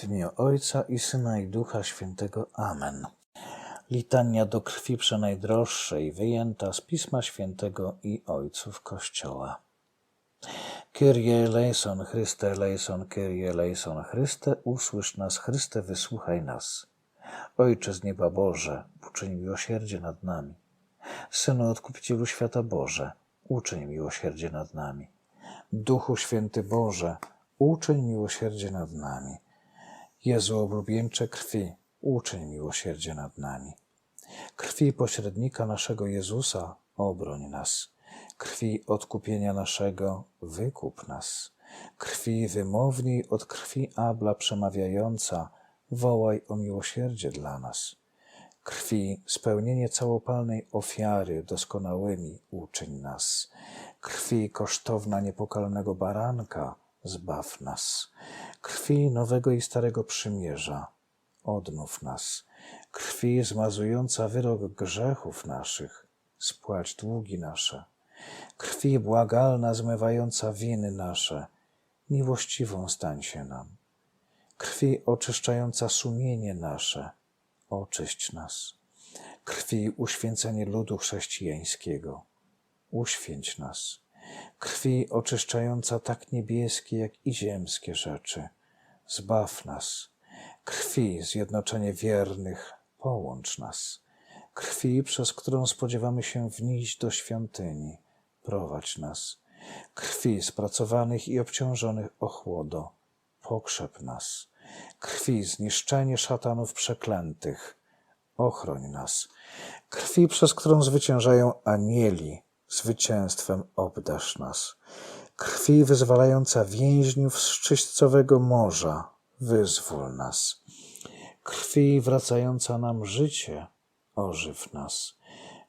W imię Ojca i Syna i Ducha Świętego. Amen. Litania do krwi przenajdroższej, wyjęta z Pisma Świętego i Ojców Kościoła. Kyrie eleison, Chryste eleison, Kyrie eleison, Chryste, usłysz nas, Chryste, wysłuchaj nas. Ojcze z nieba Boże, uczyń miłosierdzie nad nami. Synu Odkupicielu Świata Boże, uczyń miłosierdzie nad nami. Duchu Święty Boże, uczyń miłosierdzie nad nami. Jezu oblubieńcze krwi, uczyń miłosierdzie nad nami. Krwi pośrednika naszego Jezusa, obroń nas. Krwi odkupienia naszego, wykup nas. Krwi wymowniej od krwi Abla przemawiająca, wołaj o miłosierdzie dla nas. Krwi spełnienie całopalnej ofiary doskonałymi uczyń nas. Krwi kosztowna niepokalnego baranka, zbaw nas. Krwi nowego i starego przymierza, odnów nas. Krwi zmazująca wyrok grzechów naszych, spłać długi nasze. Krwi błagalna zmywająca winy nasze, miłościwą stań się nam. Krwi oczyszczająca sumienie nasze, oczyść nas. Krwi uświęcenie ludu chrześcijańskiego, uświęć nas. Krwi oczyszczająca tak niebieskie, jak i ziemskie rzeczy, zbaw nas. Krwi zjednoczenie wiernych, połącz nas. Krwi, przez którą spodziewamy się wnieść do świątyni, prowadź nas. Krwi spracowanych i obciążonych ochłodo, pokrzep nas. Krwi zniszczenie szatanów przeklętych, ochroń nas. Krwi, przez którą zwyciężają anieli, zwycięstwem obdasz nas. Krwi wyzwalająca więźniów z czyśćcowego morza, wyzwól nas. Krwi wracająca nam życie, ożyw nas.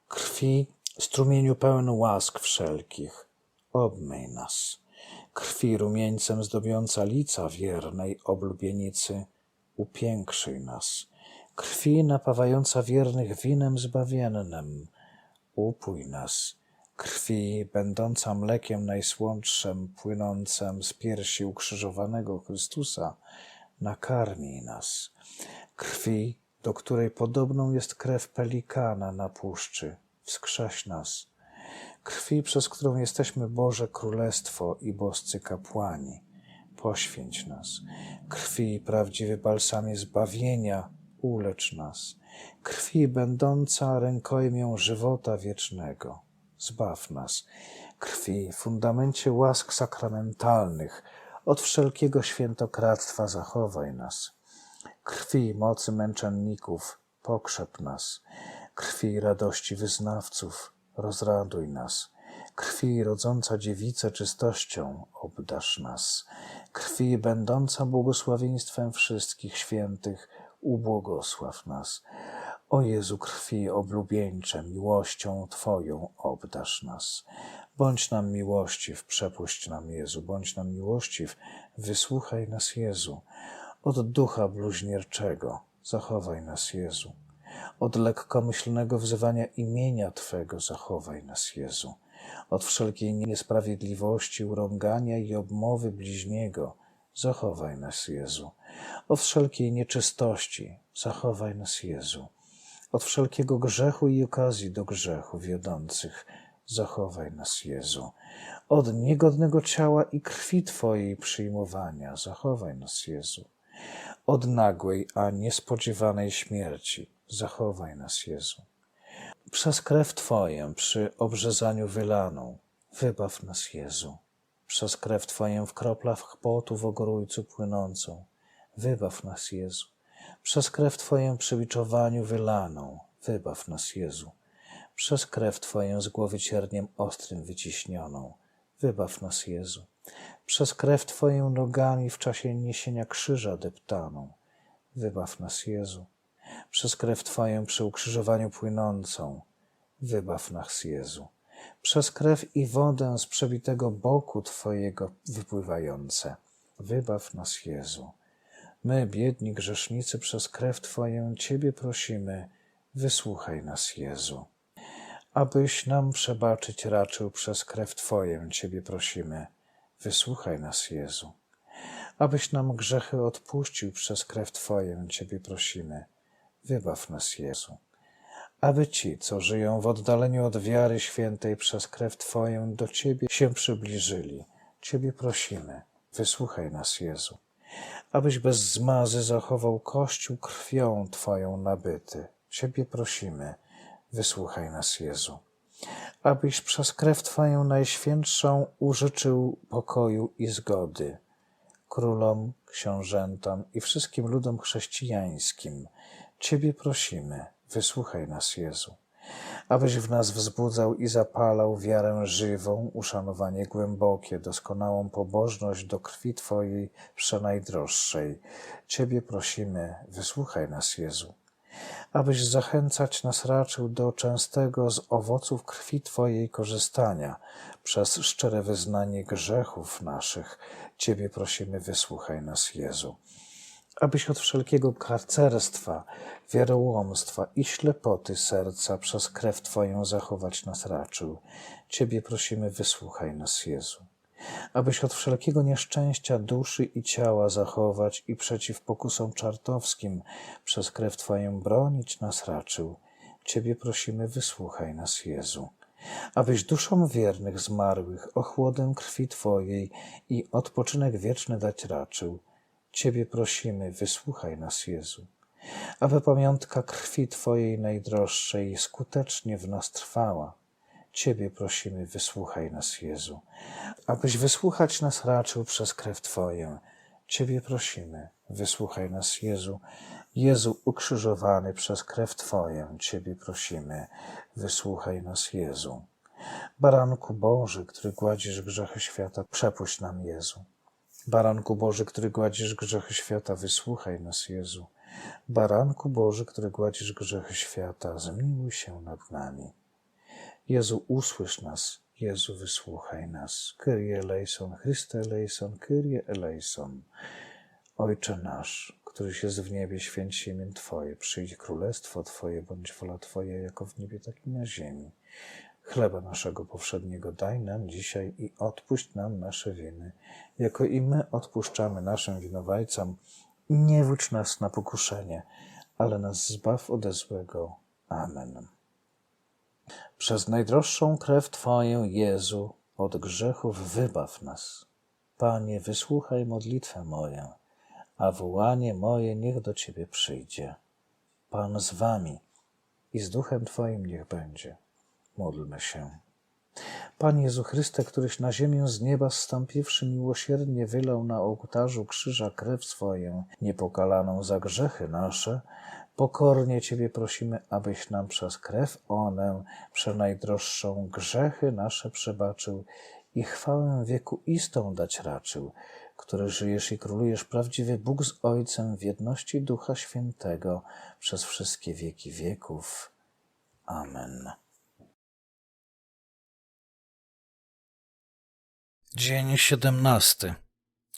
Krwi strumieniu pełen łask wszelkich, obmyj nas. Krwi rumieńcem zdobiąca lica wiernej oblubienicy, upiększyj nas. Krwi napawająca wiernych winem zbawiennym, upój nas. Krwi będąca mlekiem najsłodszym, płynącem z piersi ukrzyżowanego Chrystusa, nakarmij nas. Krwi, do której podobną jest krew pelikana na puszczy, wskrześ nas. Krwi, przez którą jesteśmy Boże Królestwo i boscy kapłani, poświęć nas. Krwi, prawdziwy balsamie zbawienia, ulecz nas. Krwi, będąca rękojmią żywota wiecznego, zbaw nas. Krwi, fundamencie łask sakramentalnych, od wszelkiego świętokradztwa zachowaj nas. Krwi mocy męczenników, pokrzep nas. Krwi radości wyznawców, rozraduj nas. Krwi rodząca dziewicę czystością, obdasz nas. Krwi będąca błogosławieństwem wszystkich świętych, ubłogosław nas. O Jezu krwi oblubieńcze, miłością Twoją obdasz nas. Bądź nam miłościw, przepuść nam Jezu, bądź nam miłościw, wysłuchaj nas Jezu. Od ducha bluźnierczego zachowaj nas Jezu. Od lekkomyślnego wzywania imienia Twego zachowaj nas Jezu. Od wszelkiej niesprawiedliwości, urągania i obmowy bliźniego zachowaj nas Jezu. Od wszelkiej nieczystości zachowaj nas Jezu. Od wszelkiego grzechu i okazji do grzechu wiodących zachowaj nas Jezu. Od niegodnego ciała i krwi Twojej przyjmowania zachowaj nas Jezu. Od nagłej, a niespodziewanej śmierci zachowaj nas Jezu. Przez krew Twoją przy obrzezaniu wylaną wybaw nas Jezu. Przez krew Twoją w kroplach potu w ogrójcu płynącą wybaw nas Jezu. Przez krew Twoją przy biczowaniu wylaną wybaw nas Jezu przez krew Twoją z głowy cierniem ostrym wyciśnioną. Wybaw nas, Jezu. Przez krew Twoją nogami w czasie niesienia krzyża deptaną. Wybaw nas, Jezu. Przez krew Twoją przy ukrzyżowaniu płynącą. Wybaw nas, Jezu. Przez krew i wodę z przebitego boku Twojego wypływające. Wybaw nas, Jezu. My, biedni grzesznicy, przez krew Twoją Ciebie prosimy, wysłuchaj nas, Jezu abyś nam przebaczyć raczył przez krew Twoją, Ciebie prosimy. Wysłuchaj nas, Jezu. abyś nam grzechy odpuścił przez krew Twoją, Ciebie prosimy. Wybaw nas, Jezu. Aby ci, co żyją w oddaleniu od wiary świętej przez krew Twoją, do Ciebie się przybliżyli. Ciebie prosimy. Wysłuchaj nas, Jezu. Abyś bez zmazy zachował Kościół krwią Twoją nabyty. Ciebie prosimy. Wysłuchaj nas, Jezu. Abyś przez krew Twoją najświętszą użyczył pokoju i zgody królom, książętom i wszystkim ludom chrześcijańskim. Ciebie prosimy, wysłuchaj nas, Jezu, abyś w nas wzbudzał i zapalał wiarę żywą, uszanowanie głębokie, doskonałą pobożność do krwi Twojej przenajdroższej. Ciebie prosimy, wysłuchaj nas, Jezu, abyś zachęcać nas raczył do częstego z owoców krwi Twojej korzystania przez szczere wyznanie grzechów naszych. Ciebie prosimy, wysłuchaj nas, Jezu. Abyś od wszelkiego karcerstwa, wierołomstwa i ślepoty serca przez krew Twoją zachować nas raczył. Ciebie prosimy, wysłuchaj nas, Jezu abyś od wszelkiego nieszczęścia duszy i ciała zachować i przeciw pokusom czartowskim przez krew Twoją bronić nas raczył. Ciebie prosimy, wysłuchaj nas, Jezu. Abyś duszom wiernych zmarłych ochłodę krwi Twojej i odpoczynek wieczny dać raczył. Ciebie prosimy, wysłuchaj nas, Jezu. Aby pamiątka krwi Twojej najdroższej skutecznie w nas trwała Ciebie prosimy, wysłuchaj nas, Jezu, abyś wysłuchać nas raczył przez krew Twoją. Ciebie prosimy, wysłuchaj nas, Jezu. Jezu ukrzyżowany przez krew Twoją, Ciebie prosimy, wysłuchaj nas, Jezu. Baranku Boży, który gładzisz grzechy świata, przepuść nam, Jezu. Baranku Boży, który gładzisz grzechy świata, wysłuchaj nas, Jezu. Baranku Boży, który gładzisz grzechy świata, zmiłuj się nad nami. Jezu, usłysz nas. Jezu, wysłuchaj nas. Kyrie eleison, Chryste eleison, Kyrie eleison. Ojcze nasz, któryś jest w niebie, święć imię Twoje. Przyjdź królestwo Twoje, bądź wola Twoja, jako w niebie, tak i na ziemi. Chleba naszego powszedniego daj nam dzisiaj i odpuść nam nasze winy, jako i my odpuszczamy naszym winowajcom. Nie wódź nas na pokuszenie, ale nas zbaw ode złego. Amen. Przez najdroższą krew Twoją, Jezu, od grzechów wybaw nas. Panie, wysłuchaj modlitwę moją, a wołanie moje niech do Ciebie przyjdzie. Pan z Wami i z Duchem Twoim niech będzie. Módlmy się. Panie Jezu Chryste, któryś na ziemię z nieba zstąpiwszy miłosiernie wylał na ołtarzu krzyża krew swoją, niepokalaną za grzechy nasze, Pokornie Ciebie prosimy, abyś nam przez krew onę, przenajdroższą, grzechy nasze przebaczył i chwałę wieku istą dać raczył, który żyjesz i królujesz prawdziwy Bóg z Ojcem w jedności Ducha Świętego przez wszystkie wieki wieków. Amen. Dzień siedemnasty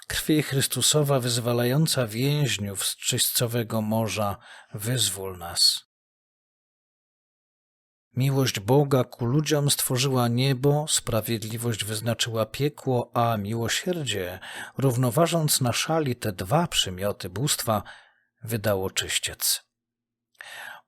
krwi Chrystusowa wyzwalająca więźniów z czyścowego morza, wyzwól nas. Miłość Boga ku ludziom stworzyła niebo, sprawiedliwość wyznaczyła piekło, a miłosierdzie, równoważąc na szali te dwa przymioty bóstwa, wydało czyściec.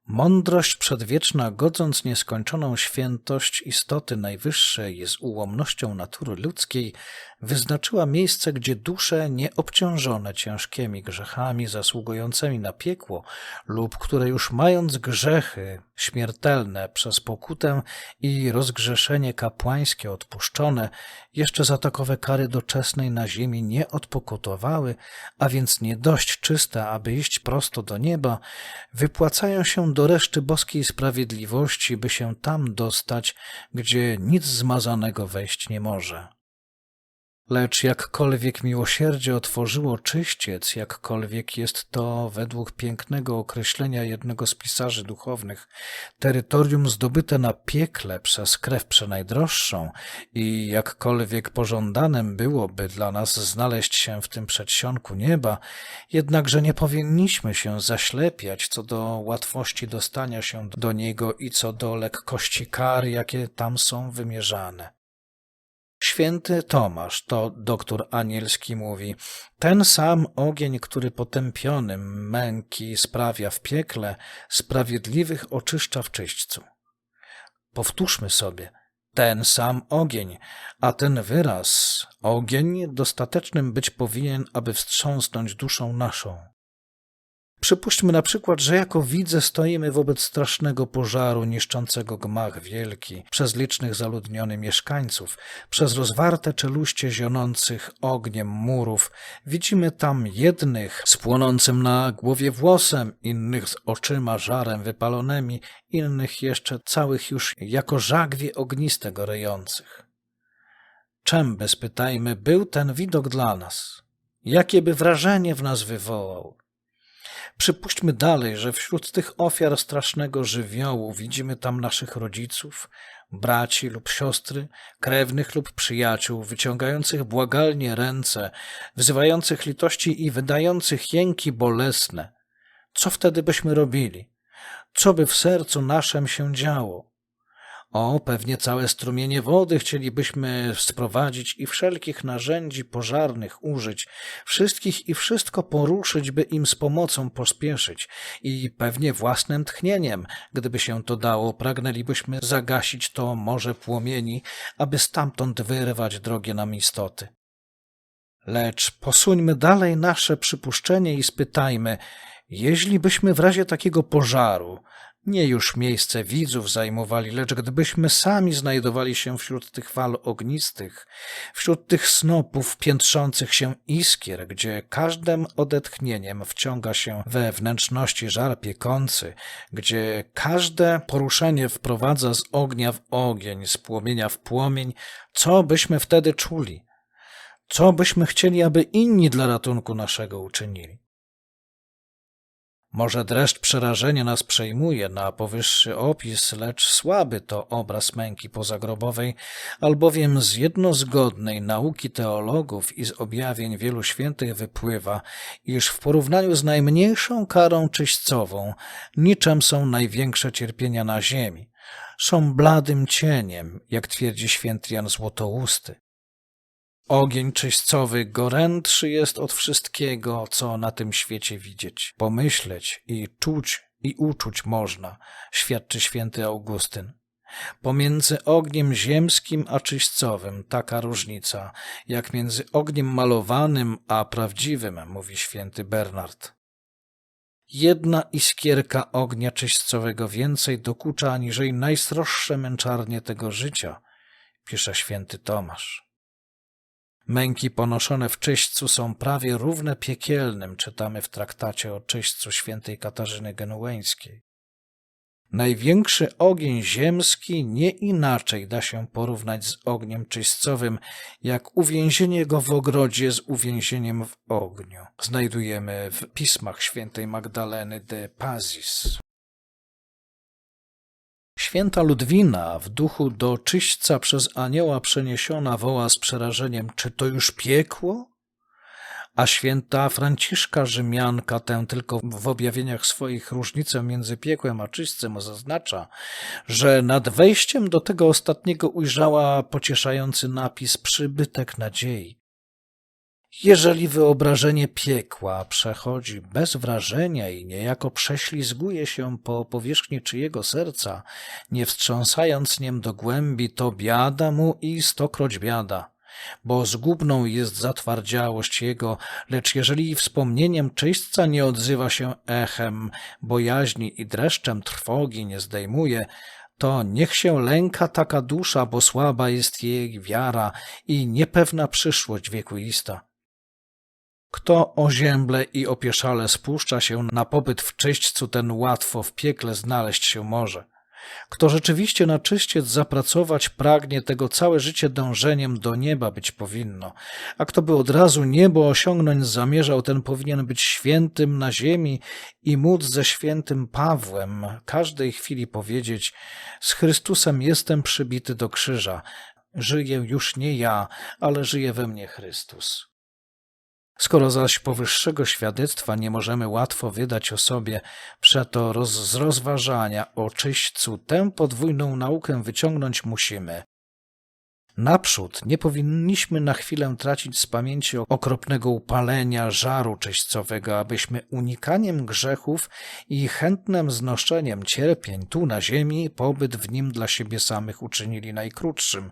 Mądrość przedwieczna, godząc nieskończoną świętość istoty najwyższej z ułomnością natury ludzkiej, wyznaczyła miejsce, gdzie dusze nieobciążone ciężkimi grzechami zasługującymi na piekło lub które już mając grzechy śmiertelne przez pokutę i rozgrzeszenie kapłańskie odpuszczone, jeszcze za takowe kary doczesnej na ziemi nie odpokutowały, a więc nie dość czyste, aby iść prosto do nieba, wypłacają się do reszty boskiej sprawiedliwości, by się tam dostać, gdzie nic zmazanego wejść nie może. Lecz jakkolwiek miłosierdzie otworzyło czyściec, jakkolwiek jest to, według pięknego określenia jednego z pisarzy duchownych, terytorium zdobyte na piekle przez krew przenajdroższą i jakkolwiek pożądanym byłoby dla nas znaleźć się w tym przedsionku nieba, jednakże nie powinniśmy się zaślepiać co do łatwości dostania się do niego i co do lekkości kar, jakie tam są wymierzane. Święty Tomasz, to doktor anielski mówi, ten sam ogień, który potępionym męki sprawia w piekle, sprawiedliwych oczyszcza w czyśćcu. Powtórzmy sobie, ten sam ogień, a ten wyraz, ogień, dostatecznym być powinien, aby wstrząsnąć duszą naszą. Przypuśćmy na przykład, że jako widze stoimy wobec strasznego pożaru niszczącego gmach wielki, przez licznych zaludniony mieszkańców, przez rozwarte czeluście zionących ogniem murów. Widzimy tam jednych z płonącym na głowie włosem, innych z oczyma żarem wypalonymi, innych jeszcze całych już jako żagwie ogniste gorejących. Czem, by spytajmy, był ten widok dla nas? Jakie by wrażenie w nas wywołał? Przypuśćmy dalej, że wśród tych ofiar strasznego żywiołu widzimy tam naszych rodziców, braci lub siostry, krewnych lub przyjaciół, wyciągających błagalnie ręce, wzywających litości i wydających jęki bolesne. Co wtedy byśmy robili? Co by w sercu naszym się działo? O, pewnie całe strumienie wody chcielibyśmy sprowadzić i wszelkich narzędzi pożarnych użyć, wszystkich i wszystko poruszyć, by im z pomocą pospieszyć i pewnie własnym tchnieniem, gdyby się to dało, pragnęlibyśmy zagasić to morze płomieni, aby stamtąd wyrwać drogie nam istoty. Lecz posuńmy dalej nasze przypuszczenie i spytajmy, jeśli byśmy w razie takiego pożaru nie już miejsce widzów zajmowali, lecz gdybyśmy sami znajdowali się wśród tych fal ognistych, wśród tych snopów piętrzących się iskier, gdzie każdym odetchnieniem wciąga się we wnętrzności żar piekący, gdzie każde poruszenie wprowadza z ognia w ogień, z płomienia w płomień, co byśmy wtedy czuli? Co byśmy chcieli, aby inni dla ratunku naszego uczynili? Może dreszcz przerażenia nas przejmuje na powyższy opis, lecz słaby to obraz męki pozagrobowej, albowiem z jednozgodnej nauki teologów i z objawień wielu świętych wypływa, iż w porównaniu z najmniejszą karą czyśćcową niczym są największe cierpienia na ziemi. Są bladym cieniem, jak twierdzi święty Jan Złotousty. Ogień czyścowy gorętszy jest od wszystkiego, co na tym świecie widzieć, pomyśleć i czuć i uczuć można, świadczy święty Augustyn. Pomiędzy ogniem ziemskim a czyścowym taka różnica, jak między ogniem malowanym a prawdziwym, mówi święty Bernard. Jedna iskierka ognia czyścowego więcej dokucza aniżeli najstroższe męczarnie tego życia, pisze święty Tomasz. Męki ponoszone w czyśćcu są prawie równe piekielnym, czytamy w traktacie o czyśćcu świętej Katarzyny Genueńskiej. Największy ogień ziemski nie inaczej da się porównać z ogniem czyśćcowym, jak uwięzienie go w ogrodzie z uwięzieniem w ogniu. Znajdujemy w pismach świętej Magdaleny de Pazis. Święta Ludwina w duchu do czyśćca przez anioła przeniesiona woła z przerażeniem, czy to już piekło? A święta Franciszka Rzymianka tę tylko w objawieniach swoich różnicę między piekłem a czyśćcem zaznacza, że nad wejściem do tego ostatniego ujrzała pocieszający napis przybytek nadziei. Jeżeli wyobrażenie piekła przechodzi bez wrażenia i niejako prześlizguje się po powierzchni czyjego serca, nie wstrząsając niem do głębi, to biada mu i stokroć biada, bo zgubną jest zatwardziałość jego, lecz jeżeli wspomnieniem czyśćca nie odzywa się echem bojaźni i dreszczem trwogi nie zdejmuje, to niech się lęka taka dusza, bo słaba jest jej wiara i niepewna przyszłość wiekuista. Kto ozięble i opieszale spuszcza się na pobyt w czyśćcu, ten łatwo w piekle znaleźć się może. Kto rzeczywiście na czyściec zapracować pragnie, tego całe życie dążeniem do nieba być powinno. A kto by od razu niebo osiągnąć zamierzał, ten powinien być świętym na ziemi i móc ze świętym Pawłem każdej chwili powiedzieć: Z Chrystusem jestem przybity do krzyża. Żyję już nie ja, ale żyje we mnie Chrystus. Skoro zaś powyższego świadectwa nie możemy łatwo wydać o sobie, przeto roz, z rozważania o czyśćcu tę podwójną naukę wyciągnąć musimy. Naprzód nie powinniśmy na chwilę tracić z pamięci okropnego upalenia żaru czyśćcowego, abyśmy unikaniem grzechów i chętnym znoszeniem cierpień tu na ziemi pobyt w nim dla siebie samych uczynili najkrótszym,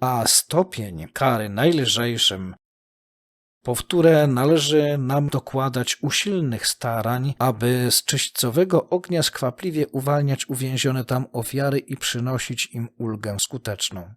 a stopień kary najlżejszym, powtórę należy nam dokładać usilnych starań, aby z czyśćcowego ognia skwapliwie uwalniać uwięzione tam ofiary i przynosić im ulgę skuteczną.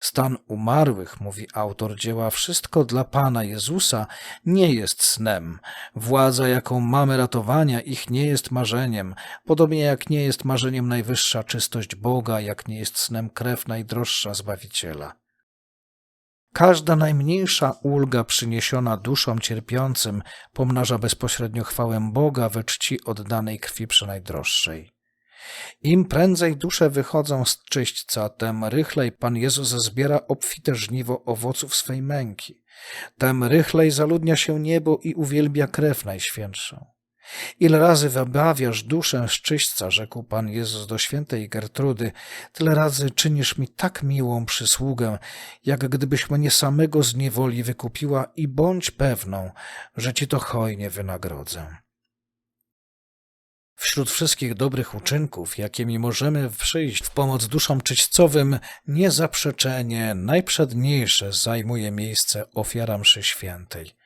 Stan umarłych, mówi autor dzieła, wszystko dla Pana Jezusa nie jest snem. Władza, jaką mamy ratowania, ich nie jest marzeniem, podobnie jak nie jest marzeniem najwyższa czystość Boga, jak nie jest snem krew najdroższa Zbawiciela. Każda najmniejsza ulga przyniesiona duszom cierpiącym pomnaża bezpośrednio chwałę Boga we czci oddanej krwi przenajdroższej. Im prędzej dusze wychodzą z czyśćca, tem rychlej Pan Jezus zbiera obfite żniwo owoców swej męki. Tem rychlej zaludnia się niebo i uwielbia krew najświętszą. Ile razy wybawiasz duszę z czyśćca, rzekł Pan Jezus do świętej Gertrudy, tyle razy czynisz mi tak miłą przysługę, jak gdybyś mnie samego z niewoli wykupiła i bądź pewną, że ci to hojnie wynagrodzę. Wśród wszystkich dobrych uczynków, jakimi możemy przyjść w pomoc duszom czyśćcowym, niezaprzeczenie najprzedniejsze zajmuje miejsce ofiara mszy świętej.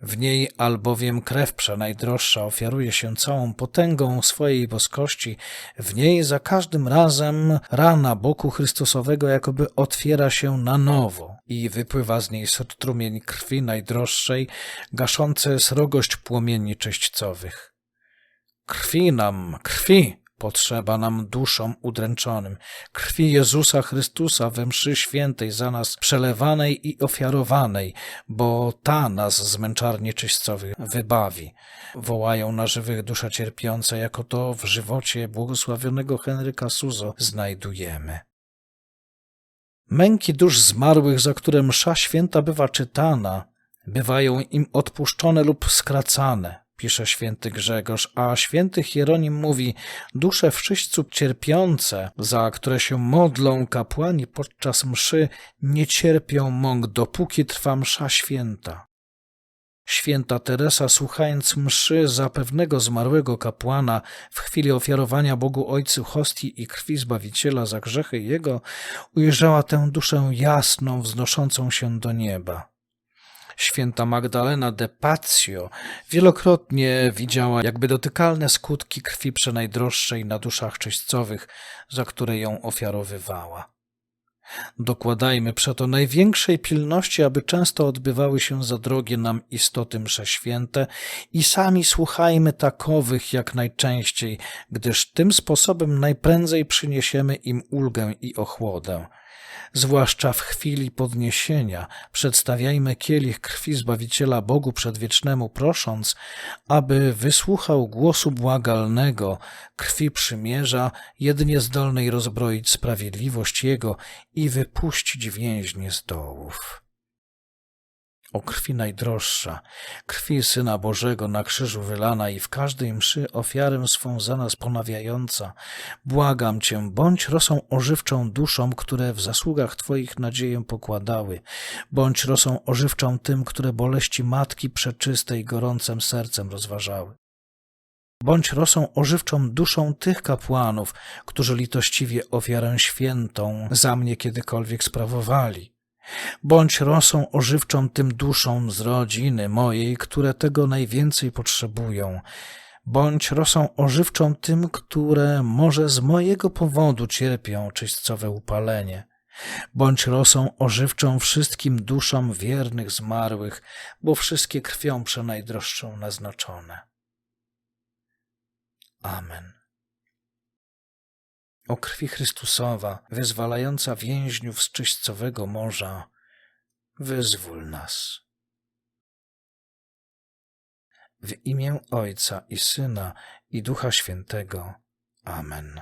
W niej albowiem krew przenajdroższa ofiaruje się całą potęgą swojej boskości, w niej za każdym razem rana boku Chrystusowego jakoby otwiera się na nowo i wypływa z niej strumień krwi najdroższej, gaszące srogość płomieni czyśćcowych. Krwi nam, krwi potrzeba nam duszom udręczonym, krwi Jezusa Chrystusa we mszy świętej za nas przelewanej i ofiarowanej, bo ta nas z męczarni czyścowych wybawi. Wołają na żywych dusze cierpiące, jako to w żywocie błogosławionego Henryka Suzo znajdujemy. Męki dusz zmarłych, za które msza święta bywa czytana, bywają im odpuszczone lub skracane, pisze święty Grzegorz, a święty Hieronim mówi, dusze w czyśćcu cierpiące, za które się modlą kapłani podczas mszy, nie cierpią mąk, dopóki trwa msza święta. Święta Teresa, słuchając mszy za pewnego zmarłego kapłana w chwili ofiarowania Bogu Ojcu hostii i krwi Zbawiciela za grzechy Jego, ujrzała tę duszę jasną, wznoszącą się do nieba. Święta Magdalena de Pazio wielokrotnie widziała jakby dotykalne skutki krwi przenajdroższej na duszach czyśćcowych, za które ją ofiarowywała. Dokładajmy przeto największej pilności, aby często odbywały się za drogie nam istoty msze święte i sami słuchajmy takowych jak najczęściej, gdyż tym sposobem najprędzej przyniesiemy im ulgę i ochłodę. Zwłaszcza w chwili podniesienia. Przedstawiajmy kielich krwi Zbawiciela Bogu przedwiecznemu, prosząc, aby wysłuchał głosu błagalnego, krwi przymierza, jedynie zdolnej rozbroić sprawiedliwość Jego i wypuścić więźnie z dołów o krwi najdroższa, krwi Syna Bożego na krzyżu wylana i w każdej mszy ofiarę swą za nas ponawiająca, błagam Cię, bądź rosą ożywczą duszom, które w zasługach Twoich nadzieję pokładały, bądź rosą ożywczą tym, które boleści Matki przeczystej gorącym sercem rozważały. Bądź rosą ożywczą duszą tych kapłanów, którzy litościwie ofiarę świętą za mnie kiedykolwiek sprawowali Bądź rosą ożywczą tym duszom z rodziny mojej, które tego najwięcej potrzebują. Bądź rosą ożywczą tym, które może z mojego powodu cierpią czyśćcowe upalenie. Bądź rosą ożywczą wszystkim duszom wiernych zmarłych, bo wszystkie krwią przenajdroższą naznaczone. Amen o krwi Chrystusowa, wyzwalająca więźniów z czyśćcowego morza, wyzwól nas. W imię Ojca i Syna i Ducha Świętego. Amen.